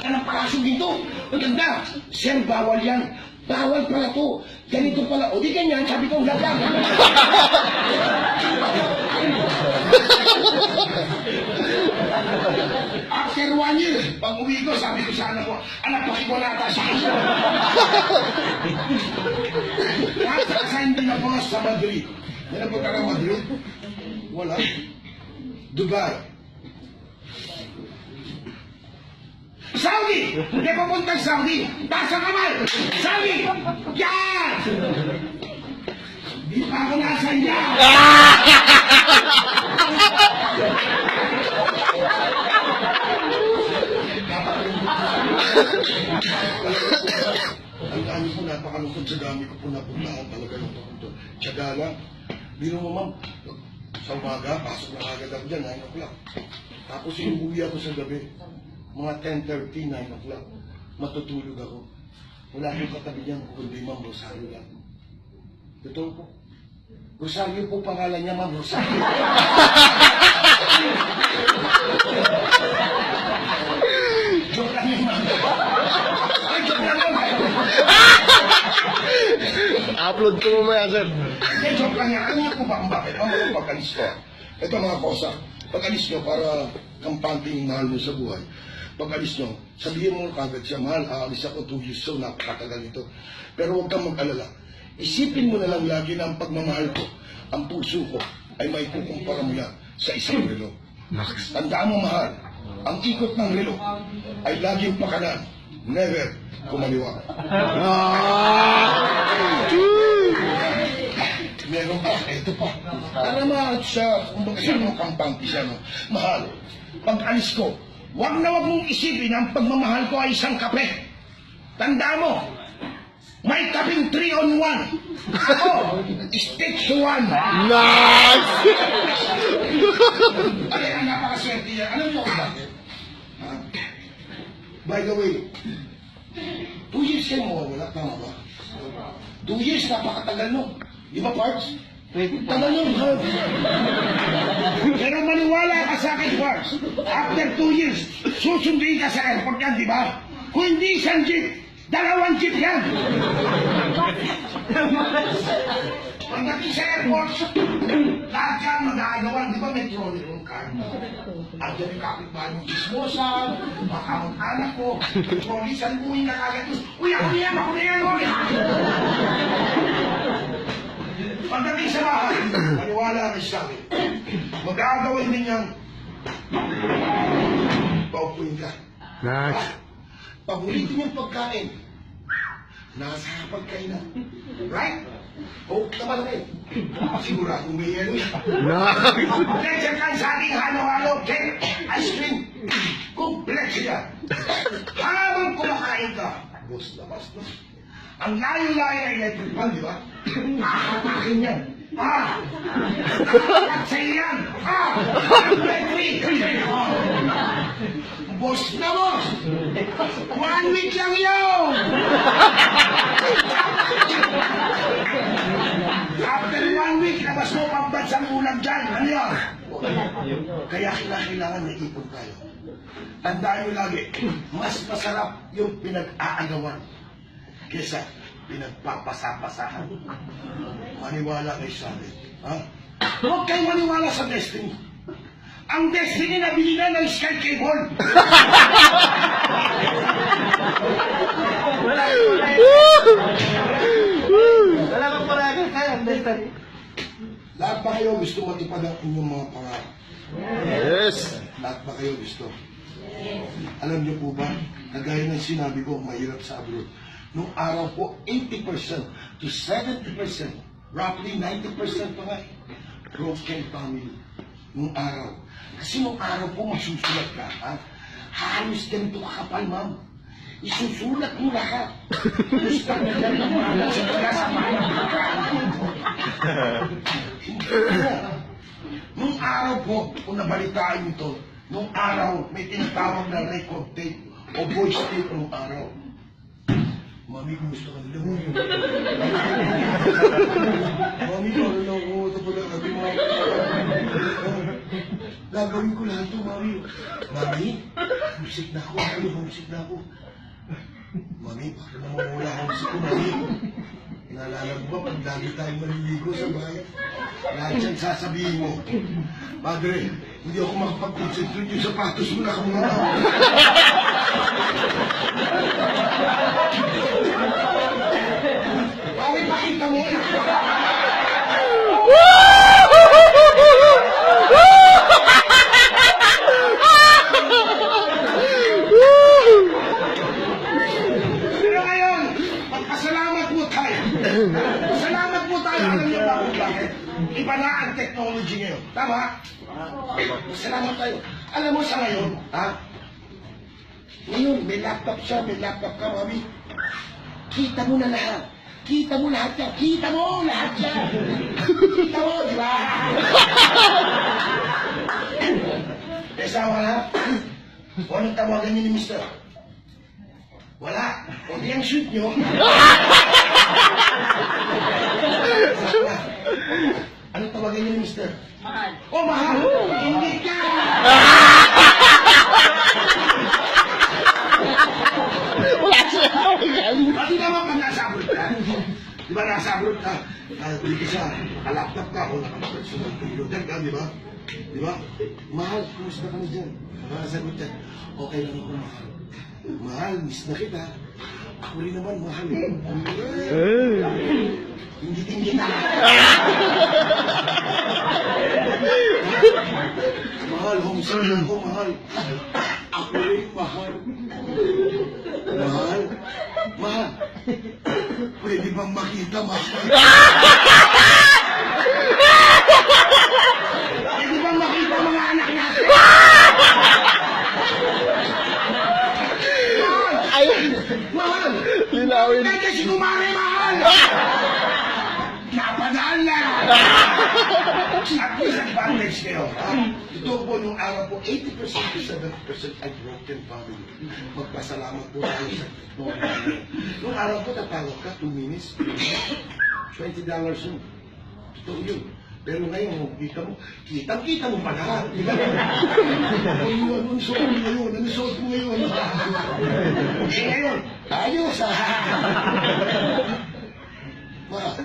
ka ng palasong dito. Maganda. Sir, bawal yan. Bawal pala to. Ganito pala. O di ganyan, sabi ko, wala lang. After one year, pag uwi ko, sabi ko sa anak ko, anak, pakiwalata siya. Nasa din ako sa Madrid. Nanapunta ka Madrid? Wala. Dubai. Saudi! Hindi pupunta sa Saudi! Taas ang kamay! Saudi! Yan! Di pa ako nasa yan! Ang dami po, napakalungkot sa dami ko po napuntahan talaga yung tungkol. Tiyaga lang. Biro mo ma'am, sa umaga, pasok na agad ako dyan, 9 o'clock. Tapos inuwi ako sa gabi, mga 10.30, 9 o'clock. Matutulog ako. Wala yung katabi niyan, kundi ma'am Rosario lang. Totoo po. Rosario po pangalan niya, ma'am Rosario. Joke lang yun, ma'am. Ay, joke lang yun. Upload ko mamaya, sir. Hindi, joke lang yan. Niyo po ba bakit? Ang mga pag-alis ko. Ito mga kosa. Pag-alis nyo para kampanting mahal mo sa buhay. Pag-alis nyo, sabihin mo kagad siya, mahal, aalis ako two years so, napakatagal ito. Pero huwag kang mag-alala. Isipin mo na lang lagi na ang pagmamahal ko, ang puso ko, ay may kukumpara mo yan sa isang relo. Tandaan mo, mahal, ang ikot ng relo ay laging pakanan, never kumaliwa. Meron pa, ito pa. Para ma siya, kumbaga siya mga kampante siya, no? Mahal, pag alis ko, wag na wag mong isipin ang pagmamahal ko ay isang kape. Tanda mo, may kaping 3 on 1. Ako, stick to 1. Nice! Ay, ang napakaswerte yan. Alam mo kung bakit? Ha? By the way, two years kayo mawawala, tama ba? Two years, napakatagal no. Di ba, Parks? Tagal nun, ha? Pero maniwala ka sa akin, Parks. After two years, susunduin ka sa airport yan, di ba? Kung hindi isang jeep, dalawang jeep yan. Pagdating sa airport, lahat yan magagawan. Di ba may trolley room car? Andiyan yung kapitbahay ng chismosa, anak ko, trolley, salbuhin na kagad. Uy, ako na yan, ako na yan, uy! Pagdating sa bahay, maniwala ka sa akin. Magagawin din yan. Paupuin ka. Nice. Paborito niyang pagkain. Nasa pagkainan. Right? Coke naman rin. Sigurado may yelo yan. Pleasure ka sa ating halo-halo, cake, ice cream. Komplex yan. Habang kumakain ka, boss na boss na. Ang layo-layo ay electric fan, di ba? Akin yan. Ah! At sa'yo yan. Ah! Boss na boss! One week lang yun! After one week, labas mo pambansang ulam dyan. Ano yan? Kaya kailangan na ipon tayo. Tandaan nyo lagi, mas masarap yung pinag-aagawan kesa pinagpapasapasahan. Maniwala kayo sa akin. Ha? Huwag kayong maniwala sa destiny. Ang destiny na binila ng Sky Cable. Wala kang paraga kaya, Destiny. Lahat ba kayo gusto matupad ang inyong mga pangarap? Yes. Lahat ba kayo gusto? Alam niyo po ba, kagaya ng sinabi ko, mahirap sa abroad. Nung araw po, 80% to 70%, roughly 90% pa nga, broken family. Nung araw. Kasi nung araw po, masusulat ka, ha? Halos ganito kakapal, ma'am. Isusulat mo lahat. Gusto na yan ng mga Hindi po. Nung araw po, kung nabalitaan ito, nung araw, may tinatawag na record tape o voice tape nung araw. Mami, gusto ka nila mo yun. Mami, ano na ako, ito pala, ito mga Gagawin ko lahat to, Mami. Mami, homesick na ako. Mami, homesick na ako. Mami, naman wala homesick ko, Mami. Naalala mo ba pag lagi tayong maliligo sa bahay? Lahat yan sasabihin mo. Padre, hindi ako makapag-concentrate yung sapatos mo na kamuna. Mami, pakita mo. Pero ngayon, magpasalamat po tayo. Salamat po tayo. Alam niyo ba kung bakit? Iba na ang technology ngayon. Tama? Salamat tayo. Ngayon, ha? Ngayon, may laptop siya, may laptop ka, mami. Kita mo na lahat. Kita mo lahat yan. Kita mo lahat yan. Kita mo, di ba? May asawa na? O anong tawagan niyo ni Mister? Wala. O di ang shoot. Asawa. Anong tawagan niyo ni Mister? Mahal. Oh, mahal. Hindi ka. Wala siya. Pati naman pag nasa abroad ka. Di ba nasa abroad ka? Uh, di ka sa laptop ka o nakapagsunod computer ka, di ba? Di ba? Mahal, kumusta ka na dyan? Makasagot ka. Okay lang ako, mahal. Mahal, miss na kita. Ako rin naman, mahal. Eh. Hindi din kita. mahal, homesick na ako, mahal. Ako rin, mahal. Mahal. Mahal. Pwede bang makita, mahal? Pwede bang makita mga anak natin? Ayun. Mahal! Linawin. Kaya kasi kumari, mahal! Napadaan na! At least advantage kayo. ha? Ito po nung araw po, 80% to 70% ay broken family. Magpasalamat po tayo sa technology. Nung araw po, tatawag ka, 2 minutes, $20 yun. Totoo yun. Pero ngayon, kita mo, kitang-kita mo pa lahat. Ano suot mo ngayon? Anong suot mo ngayon? eh ngayon, ayos ah. Ma,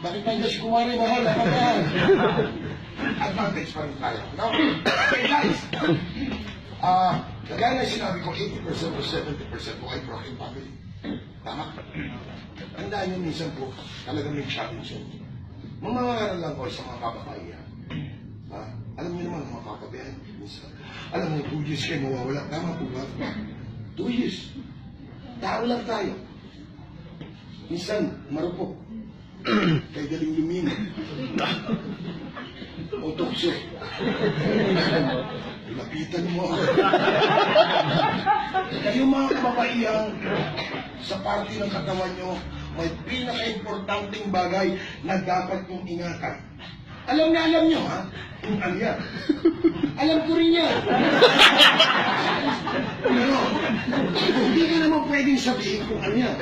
bakit tayo si Kumari mahal? Mahal. Advantage pa rin tayo. Now, okay guys, ah, kagaya na sinabi ko, 80% o 70% po ay broken family. Tama? Tandaan nyo minsan po, talagang may challenge yun. Mamamangaral lang ko sa mga kababaihan. Ha? Alam niyo naman, mga kapabayan, minsan. Alam mo, two years kayo mawawala. Tama po ba? Two years. Tao lang tayo. Minsan, marupok. Kay galing lumino. O tukso. Lapitan mo ako. Kayo mga kababaihan, sa parte ng katawan nyo, may pinaka-importanting bagay na dapat nyong ingatan. Alam na alam nyo, ha? Ano yan. Alam ko rin yan. Pero, hindi ka naman pwedeng sabihin kung ano yan.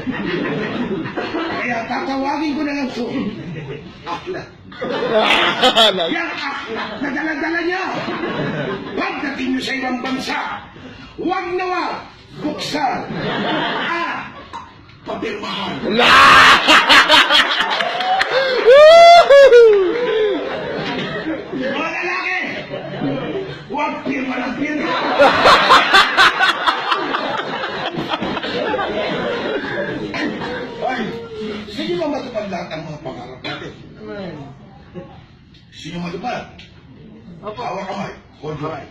Kaya tatawagin ko na lang to. Aklat. Yang aklat na dala-dala niya. Pagdating nyo sa ibang bansa, huwag na wag buksan at papirmahan. Mga lalaki, Ay, sige ba matupad lahat ang mga pangarap natin? Sino matupad? Opo. Hawak kamay. Hold your eye.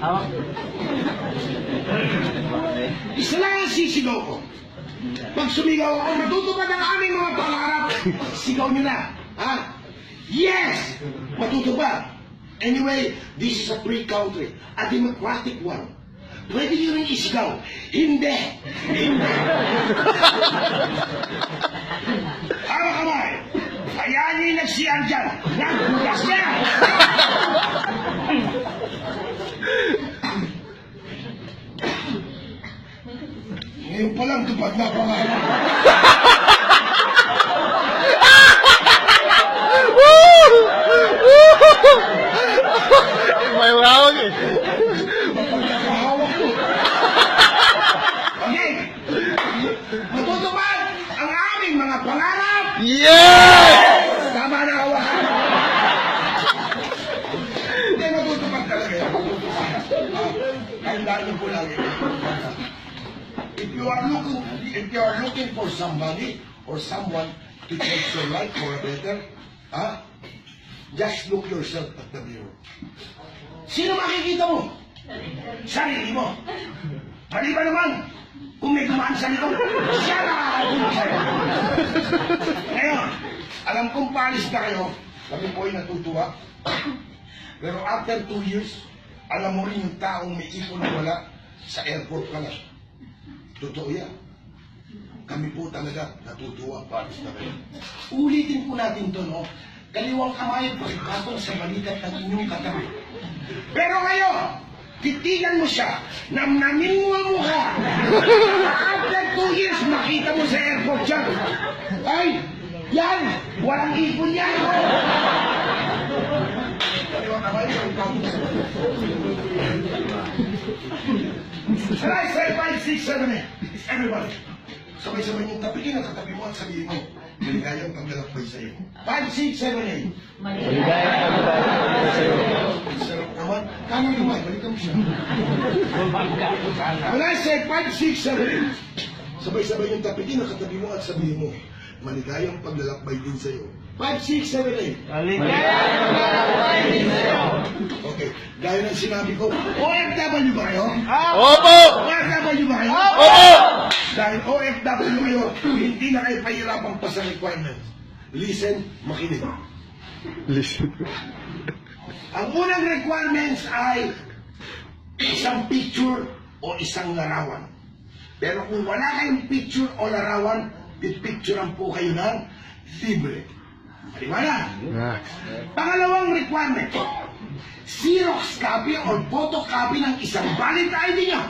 Hawak. Isa lang ang sisigaw ko. Pag sumigaw ako, matutupad ang aming mga pangarap. Sigaw nyo na. Ha? Yes! Matutupad. Anyway, this is a free country. A democratic one. Pwede nyo rin isigaw. Hindi! Hindi! Hawak kamay! Hayaan nyo yung nag-CR dyan. Nagbugas niya! Ngayon pa lang tupad na May round eh. Ang aming mga pangarap! Yes! Tama na hawakan! Hindi, matutupad talaga yan. Kaya dahil po. If you are looking, if you are looking for somebody or someone to change your life for a better, ah, huh? Just look yourself at the mirror. Sino makikita mo? Sarili mo. Mali ba naman? Kung may gumaan sa likod, siya na. Ngayon, alam kong paalis na kayo, kami po ay natutuwa. Pero after two years, alam mo rin yung taong may ipon na wala sa airport ka lang. Totoo yan. Kami po talaga natutuwa paalis na kayo. Ulitin po natin to, no? Kaliwang kamay at pagkatong sa balikat ng inyong katabi. Pero ngayon, titigan mo siya, namnamin mo ang mukha. After two years, makita mo sa airport siya. Ay, yan, walang ipon yan. I say five, six, seven, eight? Everybody. Sabay-sabay yung tapikin at katabi mo at sabihin mo, maligayang paglalakbay sa iyo. Five, six, seven, eight. Sarap naman. Kano naman, balikan mo siya. When I say five, six, seven, eight. Sabay-sabay yung tapikin at katabi mo at sabihin mo, maligayang paglalakbay din sa iyo. Five, six, seven, eight. Okay. Gaya ng sinabi ko, OFW ba kayo? Opo! OFW ba kayo? Opo! Dahil OFW kayo, hindi na kayo pahirapang pa sa requirements. Listen, makinig. Listen. Ang unang requirements ay isang picture o isang larawan. Pero kung wala kayong picture o larawan, pipicturean po kayo ng libre. Maliwanag? Pangalawang requirement, Xerox copy or photocopy ng isang valid ID nyo.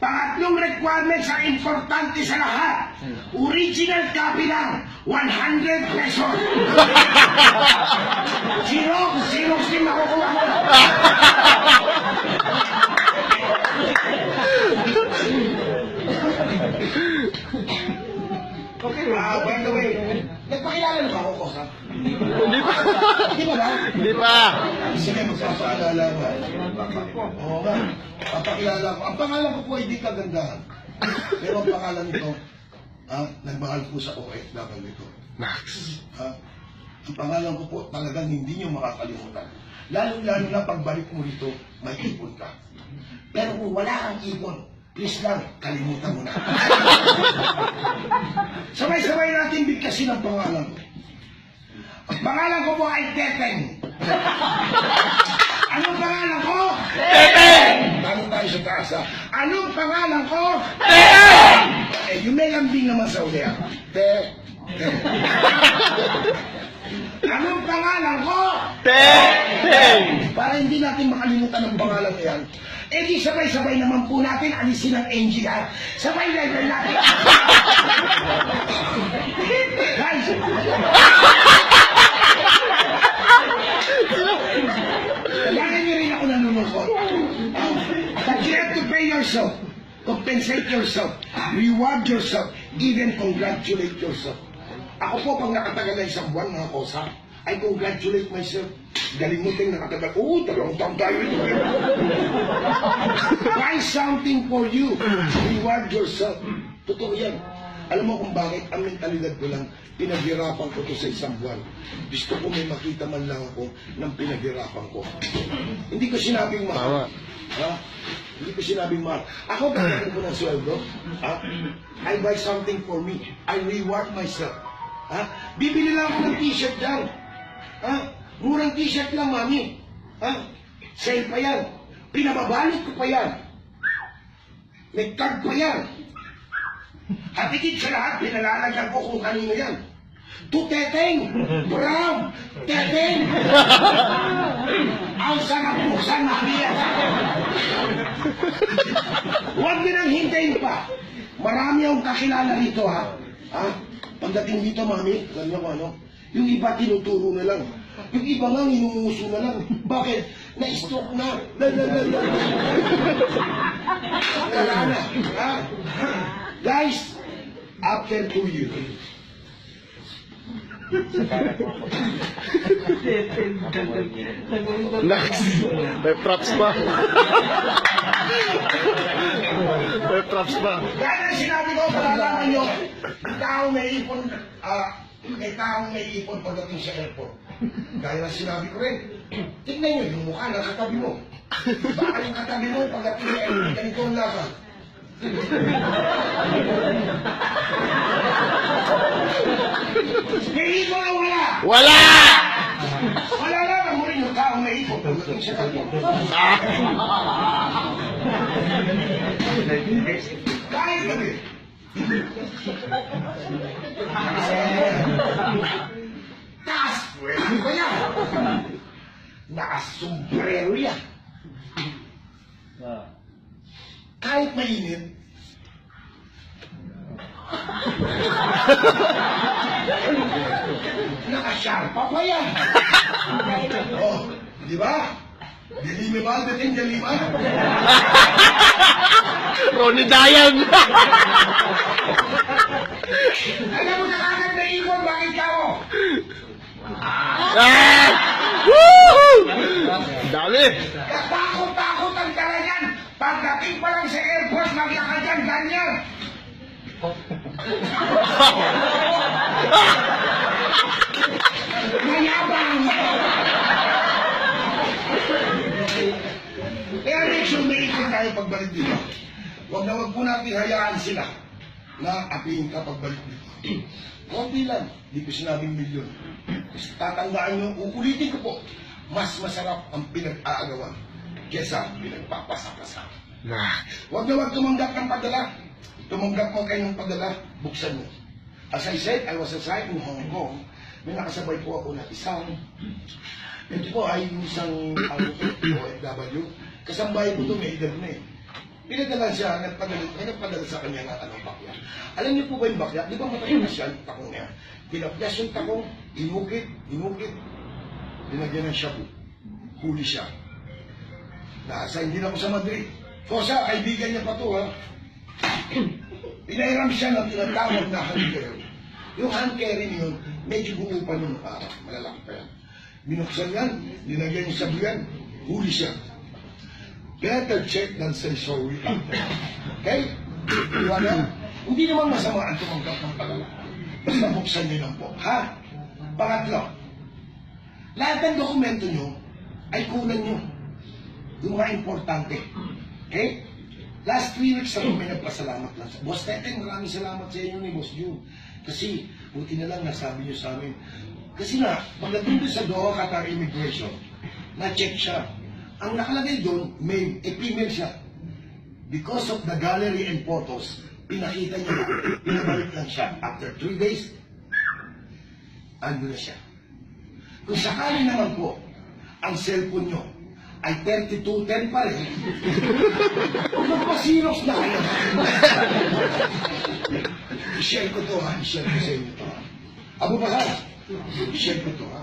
Pangatlong requirement sa importante sa lahat, original copy lang, 100 pesos. Xerox, Xerox din makukuha mo. Okay, ah, by the way, nagpakilala na ba ako, Kosa? Hindi pa. Di ba ba? Hindi pa. Sige, magpapaalala ba? Oo nga. Papakilala ko. Ang pangalan ko po ay di kagandahan. Pero ang pangalan nito, ah, nagmahal po sa OFW ko. Max. Ah, ang pangalan ko po talagang hindi nyo makakalimutan. Lalo-lalo na pagbalik mo rito, may ipon ka. Pero kung wala kang ipon, please lang, kalimutan mo na. Sabay-sabay natin bigkasin ang pangalan ko. Ang pangalan ko po ay Teteng. Anong pangalan ko? Teteng! Tanong tayo sa taas ha. Anong pangalan ko? Teteng! Eh, yung may lambing naman sa uli ha. Te. Te. Anong pangalan ko? Teteng! Para hindi natin makalimutan ang pangalan na yan. Eh di sabay-sabay naman po natin alisin ang NG ha. Sabay level natin. Guys, Kaya niyo rin ako nanunukot. But you have to pay yourself. Compensate yourself. Reward yourself. Even congratulate yourself. Ako po, pag nakatagal na isang buwan, mga kosa, I congratulate myself. Galing mo ting nakatagal. Oo, dalawang taon tayo ito. Buy something for you. Reward yourself. Totoo yan. Alam mo kung bakit? Ang mentalidad ko lang, pinaghirapan ko to sa isang buwan. Gusto ko may makita man lang ako ng pinaghirapan ko. Hindi ko sinabing mahal. Ha? Hindi ko sinabing mahal. Ako pagkakin ko ng sweldo, ha? I buy something for me. I reward myself. Ha? Bibili lang ako ng t-shirt dyan. Ha? Murang t-shirt lang, mami. Ha? Sale pa yan. Pinababalot ko pa yan. May card pa yan. At higit sa lahat, pinalalagyan ko kung kanino yan. To Teteng! Brown! Teteng! Ang sarap buksan, mami yan. Huwag din ang hintayin pa. Marami akong kakilala rito, ha? Ha? Pagdating dito, mami, alam niyo kung ano? Yung iba tinuturo na lang. Yung iba nga, inumuso na lang. Bakit? Na-stroke na. La, la, la, la. Wala na. Ha? Guys, after two years, Next. May props pa. May props pa. Kaya sinabi ko, malalaman nyo, taong may ipon, ah, may taong may ipon pagdating sa airport. Gaya na sinabi ko rin, tignan nyo yung mukha ng katabi mo. Baka yung katabi mo pagdating sa airport, ganito ang lakad. May ipon o wala? Wala! Wala lang mo rin yung taong may ipon pagdating sa airport. Kahit gabi. Taas, pwede ba yan? Nakasumbrero yan. Kahit mainit. Nakasyarpa pa yan. oh, di ba? Dilime ba? Dating dilima? Ronnie Dayan! Alam mo na kagad na ibon, bakit ka mo? ah! Woo! Dami! Katakot-takot ang talagan. Pagdating pa lang sa airport, maglakad yan, ganyan. Mayabang! Sure may ikot tayo pagbalik dito. Huwag na huwag po natin hayaan sila na apihin ka pagbalik dito. Konti lang, di ko sinabing milyon. Kasi tatandaan nyo, uulitin ko po, mas masarap ang pinag-aagawan kesa pinagpapasa-pasa. Ah, Huwag na huwag tumanggap ng padala. Tumanggap mo kayo ng padala, buksan mo. As I said, I was assigned in Hong Kong. May nakasabay po ako na isang, ito po ay isang ano OFW. Kasambahay ko ito, may edad na eh. Pinadala siya, nagpadala, may nagpadala sa kanya ng anong bakya. Alam niyo po ba yung bakya? Di ba matagal na siya, takong niya? Pinapyas yung takong, inukit, inukit. Dinagyan ng shabu. Huli siya. Nasa hindi na ako sa Madrid. Kosa, kaibigan niya pa to ha. Pinairam siya ng tinatawag na hand carry. Yung hand carry niyo, medyo buo pa nung araw. Malalaki pa yan. Binuksan yan, linagyan niya sa buyan, huli siya. Better check than say sorry after. Okay? Iwana, hindi naman masama ang tumanggap ng pagala. Basta buksan niyo lang po. Ha? Pangatlo, lahat ng dokumento niyo ay kunan niyo. Yung mga importante. Okay? Last three weeks ako may nagpasalamat lang Boss Teten, maraming salamat sa inyo ni Boss June. Kasi, buti na lang nasabi niyo sa amin. Kasi nga, pagdating sa Doha Qatar Immigration, na-check siya. Ang nakalagay doon, may eh, siya. Because of the gallery and photos, pinakita niya na, pinabalik lang siya. After three days, ando na siya. Kung sakali naman po, ang cellphone nyo ay 3210 pa rin, kung magpasiros na kayo, i-share ko to ha, i-share ko sa inyo to ha. Abu Bakar, i-share ko to ha.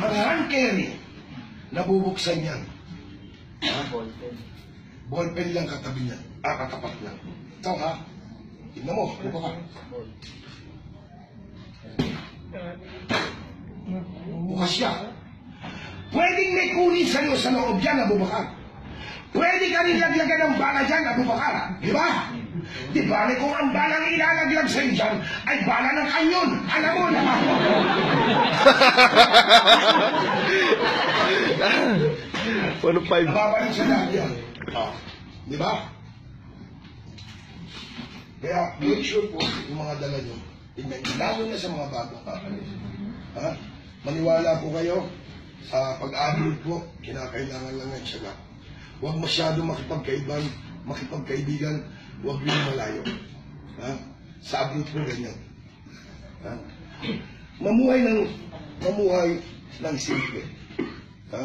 Ang hand carry, nabubuksan yan. Ha? Ballpen lang katabi niyan. Ah, katapat lang. Ito ha. Tignan mo, Abu Bakar. Bukas siya. Pwedeng may kunin sa'yo sa loob dyan, Abu Bakar. Pwede ka rin laglagan ng bala dyan, Abu Bakar. Di ba? Di ba kung ang balang ilalaglag sa'yo dyan ay bala ng kanyon? Alam mo na. Ano five? Nababalik sa dati yan. Ah. Di ba? Kaya make sure po yung mga dala nyo, lalo na sa mga bagong kakalis. Ha? Maniwala po kayo, sa pag-abroad po, kinakailangan lang ng tiyaga. Huwag masyado makipagkaiban, makipagkaibigan, huwag rin malayo. Ha? Sa abroad po ganyan. Ha? Mamuhay ng mamuhay ng simple. Ha?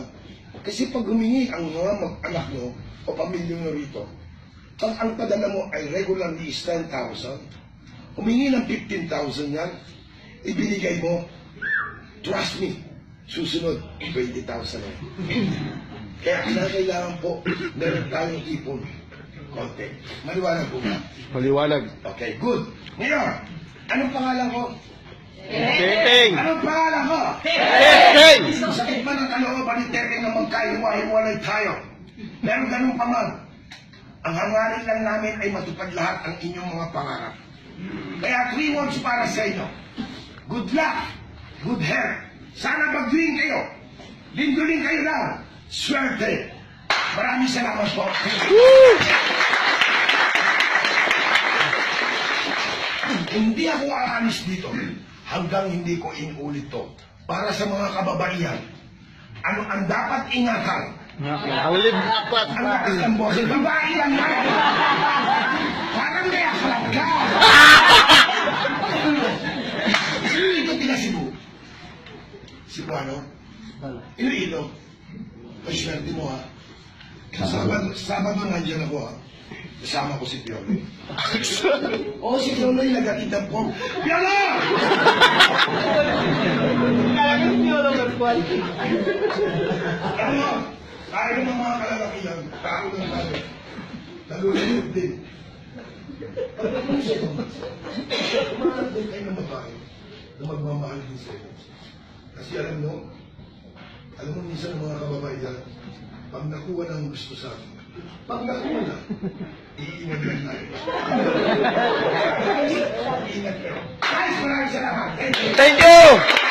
Kasi pag humingi ang mga mag-anak nyo o pamilya nyo rito, pag ang padala mo ay regularly is 10,000, humingi ng 15,000 yan, ibinigay mo, trust me, susunod, 20,000 na. Kaya kailangan po, meron tayong ipon. Konti. Maliwanag po ba? Maliwanag. Okay, good. Ngayon, anong pangalan ko? Teng! Anong pangalan ko? Teng! Sakit man ang kalooban ni Tete na magkahiwa-hiwalay tayo. Pero ganun pa man, ang hangarin lang namin ay matupad lahat ang inyong mga pangarap. Kaya three words para sa inyo. Good luck, good health. Sana bagwin kayo. Lindulin kayo lang. Swerte. Maraming salamat po. Hindi ako aalis dito hanggang hindi ko inulit to. Para sa mga kababaihan, ano ang dapat ingatan? Nakulib dapat. Ang lakas ng boses, babae lang yan. Parang may aklat ka. Ito tila Cebu. Cebu ano? Iloilo. Ay, swerte mo ha. Sabado, Sabado nandiyan ako ha. Kasama ko si Piolo. Oo, si Piolo yung nagatid ng form. Piolo! Ano? Tayo ng mga kalalakihan, tao ng tayo. Nalulunod din. Ito, kumaharap din kayo ng babae na magmamahal din sa iyo. Kasi alam mo, alam mo minsan ang mga kababaihan, pag nakuha ng gusto sa akin, pag nakuha na, iingat lang tayo. Guys, maraming salamat. Thank you. Thank you!